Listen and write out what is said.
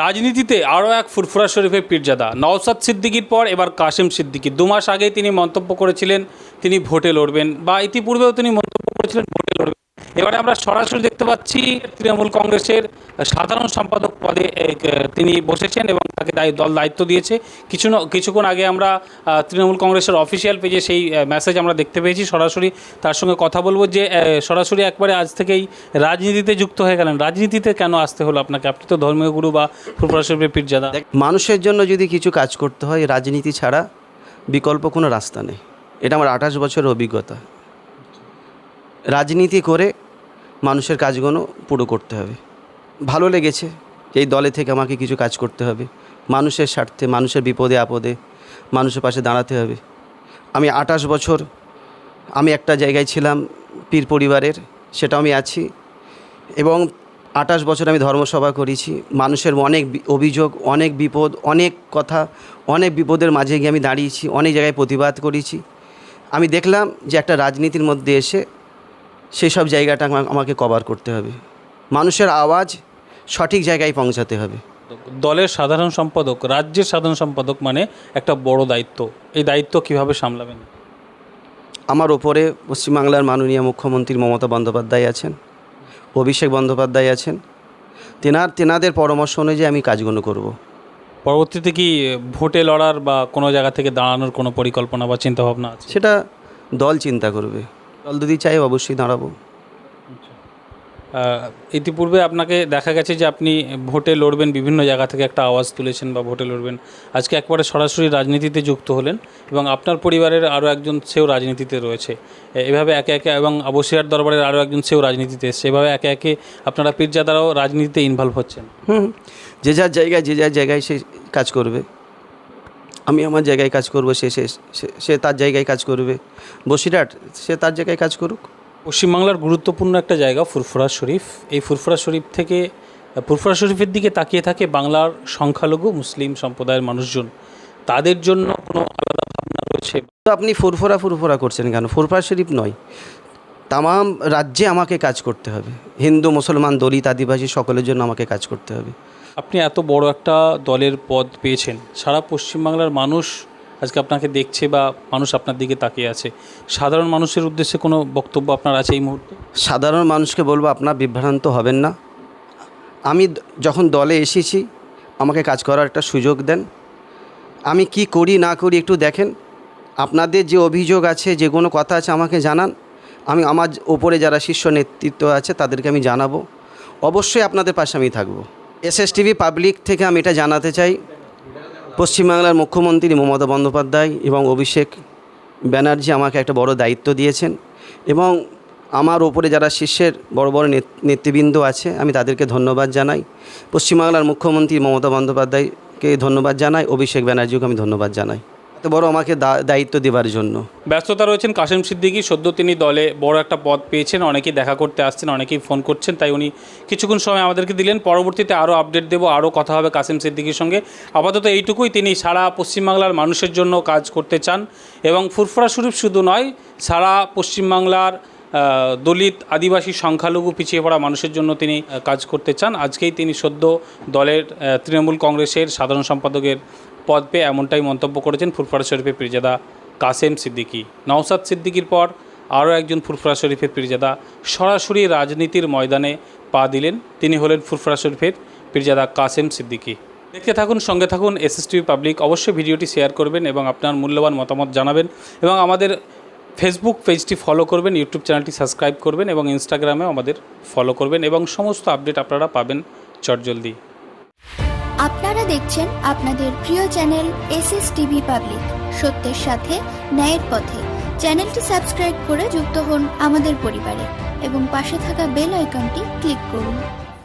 রাজনীতিতে আরও এক ফুরফুরা শরীফের পীরজাদা। নওসাদ সিদ্দিকির পর এবার কাশিম সিদ্দিকি। দু মাস আগেই তিনি মন্তব্য করেছিলেন, তিনি ভোটে লড়বেন বা ইতিপূর্বেও তিনি মন্তব্য করেছিলেন এবারে আমরা সরাসরি দেখতে পাচ্ছি তৃণমূল কংগ্রেসের সাধারণ সম্পাদক পদে তিনি বসেছেন এবং তাকে দল দায়িত্ব দিয়েছে। কিছু কিছুক্ষণ আগে আমরা তৃণমূল কংগ্রেসের অফিসিয়াল পেজে সেই মেসেজ আমরা দেখতে পেয়েছি। সরাসরি তার সঙ্গে কথা বলব যে সরাসরি একবারে আজ থেকেই রাজনীতিতে যুক্ত হয়ে গেলেন। রাজনীতিতে কেন আসতে হলো আপনাকে? আপনি তো ধর্মীয় গুরু বা ফুরফুরা পীরজাদা। মানুষের জন্য যদি কিছু কাজ করতে হয়, রাজনীতি ছাড়া বিকল্প কোনো রাস্তা নেই। এটা আমার আঠাশ বছরের অভিজ্ঞতা। রাজনীতি করে মানুষের কাজগুলো পুরো করতে হবে। ভালো লেগেছে এই দলে থেকে আমাকে কিছু কাজ করতে হবে। মানুষের স্বার্থে, মানুষের বিপদে আপদে মানুষের পাশে দাঁড়াতে হবে। আমি আঠাশ বছর আমি একটা জায়গায় ছিলাম পীর পরিবারের, সেটাও আমি আছি। এবং আঠাশ বছর আমি ধর্মসভা করেছি। মানুষের অনেক অভিযোগ, অনেক বিপদ, অনেক কথা, অনেক বিপদের মাঝে গিয়ে আমি দাঁড়িয়েছি, অনেক জায়গায় প্রতিবাদ করেছি। আমি দেখলাম যে একটা রাজনীতির মধ্যে এসে সেই সব জায়গাটা আমাকে কভার করতে হবে। মানুষের আওয়াজ সঠিক জায়গায় পৌঁছাতে হবে। দলের সাধারণ সম্পাদক রাজ্যের সাধারণ সম্পাদক মানে একটা বড় দায়িত্ব। এই দায়িত্ব কীভাবে সামলাবেন? আমার ওপরে পশ্চিমবাংলার মাননীয় মুখ্যমন্ত্রী মমতা বন্দ্যোপাধ্যায় আছেন অভিষেক বন্দ্যোপাধ্যায় আছেন। তেনার তেনাদের পরামর্শ অনুযায়ী আমি কাজগুলো করব। পরবর্তীতে কি ভোটে লড়ার বা কোনো জায়গা থেকে দাঁড়ানোর কোনো পরিকল্পনা বা চিন্তাভাবনা আছে? সেটা দল চিন্তা করবে। দল যদি চাই অবশ্যই দাঁড়াবো। ইতিপূর্বে আপনাকে দেখা গেছে যে আপনি ভোটে লড়বেন বিভিন্ন জায়গা থেকে একটা আওয়াজ তুলেছেন বা ভোটে লড়বেন। আজকে একবারে সরাসরি রাজনীতিতে যুক্ত হলেন এবং আপনার পরিবারের আরও একজন সেও রাজনীতিতে রয়েছে। এভাবে একে একে এবং আবসিয়ার দরবারের আরও একজন সেও রাজনীতিতে এসছে। এভাবে একে একে আপনারা পীরজাদারাও রাজনীতিতে ইনভলভ হচ্ছেন। হুম। যে যার জায়গায় যে যার জায়গায় সে কাজ করবে। আমি আমার জায়গায় কাজ করব সে সে তার জায়গায় কাজ করবে। বসিরহাট সে তার জায়গায় কাজ করুক। পশ্চিমবাংলার গুরুত্বপূর্ণ একটা জায়গা ফুরফুরা শরীফ। এই ফুরফুরা শরীফ থেকে ফুরফুরা শরীফের দিকে তাকিয়ে থাকে বাংলার সংখ্যালঘু মুসলিম সম্প্রদায়ের মানুষজন। তাদের জন্য কোনো আলাদা ভাবনা রয়েছে? তো আপনি ফুরফুরা ফুরফুরা করছেন কেন? ফুরফুরা শরীফ নয়। তামাম রাজ্যে আমাকে কাজ করতে হবে। হিন্দু মুসলমান দলিত আদিবাসী সকলের জন্য আমাকে কাজ করতে হবে। আপনি এত বড় একটা দলের পদ পেয়েছেন। সারা পশ্চিমবাংলার মানুষ আজকে আপনাকে দেখছে বা মানুষ আপনার দিকে তাকিয়ে আছে। সাধারণ মানুষের উদ্দেশ্যে কোনো বক্তব্য আপনার আছে এই মুহূর্তে? সাধারণ মানুষকে বলব, আপনার বিভ্রান্ত হবেন না। আমি যখন দলে এসেছি, আমাকে কাজ করার একটা সুযোগ দেন। আমি কি করি, না করি একটু দেখেন। আপনাদের যে অভিযোগ আছে, যে কোনো কথা আছে, আমাকে জানান। আমি আমার ওপরে যারা শীর্ষ নেতৃত্ব আছে, তাদেরকে আমি জানাব। অবশ্যই আপনাদের পাশে আমি থাকব। এসএসটিভি পাবলিক থেকে আমি এটা জানাতে চাই। পশ্চিমবাংলার মুখ্যমন্ত্রী মমতা বন্দ্যোপাধ্যায় এবং অভিষেক ব্যানার্জি আমাকে একটা বড় দায়িত্ব দিয়েছেন এবং আমার ওপরে যারা শীর্ষের বড় বড় নেত- নেতৃবৃন্দ আছে, আমি তাদেরকে ধন্যবাদ জানাই। পশ্চিমবাংলার মুখ্যমন্ত্রী মমতা বন্দ্যোপাধ্যায়কে ধন্যবাদ জানাই, অভিষেক ব্যানার্জিকে আমি ধন্যবাদ জানাই। বড় আমাকে দায়িত্ব দেবার জন্য। ব্যস্ততা রয়েছেন কাশেম সিদ্দিকী, সদ্য তিনি দলে বড় একটা পদ পেয়েছেন, অনেকেই দেখা করতে আসছেন, অনেকেই ফোন করছেন, তাই উনি কিছুক্ষণ সময় আমাদেরকে দিলেন। পরবর্তীতে আরও আপডেট দেবো আরও কথা হবে কাশেম সিদ্দিকীর সঙ্গে। আপাতত এইটুকুই, তিনি সারা পশ্চিমবাংলার মানুষের জন্য কাজ করতে চান এবং ফুরফুরা শরীফ শুধু নয়, সারা পশ্চিমবাংলার দলিত আদিবাসী সংখ্যালঘু পিছিয়ে পড়া মানুষের জন্য তিনি কাজ করতে চান। আজকেই তিনি সদ্য দলের তৃণমূল কংগ্রেসের সাধারণ সম্পাদকের পদ পেয়ে এমনটাই মন্তব্য করেছেন ফুরফুরা শরীফের পীরজাদা কাসেম সিদ্দিকী। নওসাদ সিদ্দিকির পর আরও একজন ফুরফুরা শরীফের পীরজাদা সরাসরি রাজনীতির ময়দানে পা দিলেন। তিনি হলেন ফুরফুরা শরীফের পীরজাদা কাসেম সিদ্দিকি। দেখতে থাকুন, সঙ্গে থাকুন এসএসটিভি পাবলিক। অবশ্যই ভিডিওটি শেয়ার করবেন এবং আপনার মূল্যবান মতামত জানাবেন এবং আমাদের ফেসবুক পেজটি ফলো করবেন, ইউটিউব চ্যানেলটি সাবস্ক্রাইব করবেন এবং ইনস্টাগ্রামেও আমাদের ফলো করবেন এবং সমস্ত আপডেট আপনারা পাবেন চটজলদি। আপনারা দেখছেন আপনাদের প্রিয় channel S S TV public. সত্যের সাথে, ন্যায়ের পথে। চ্যানেলটি সাবস্ক্রাইব করে যুক্ত হন আমাদের পরিবারে এবং পাশে থাকা বেল আইকনটি ক্লিক করুন।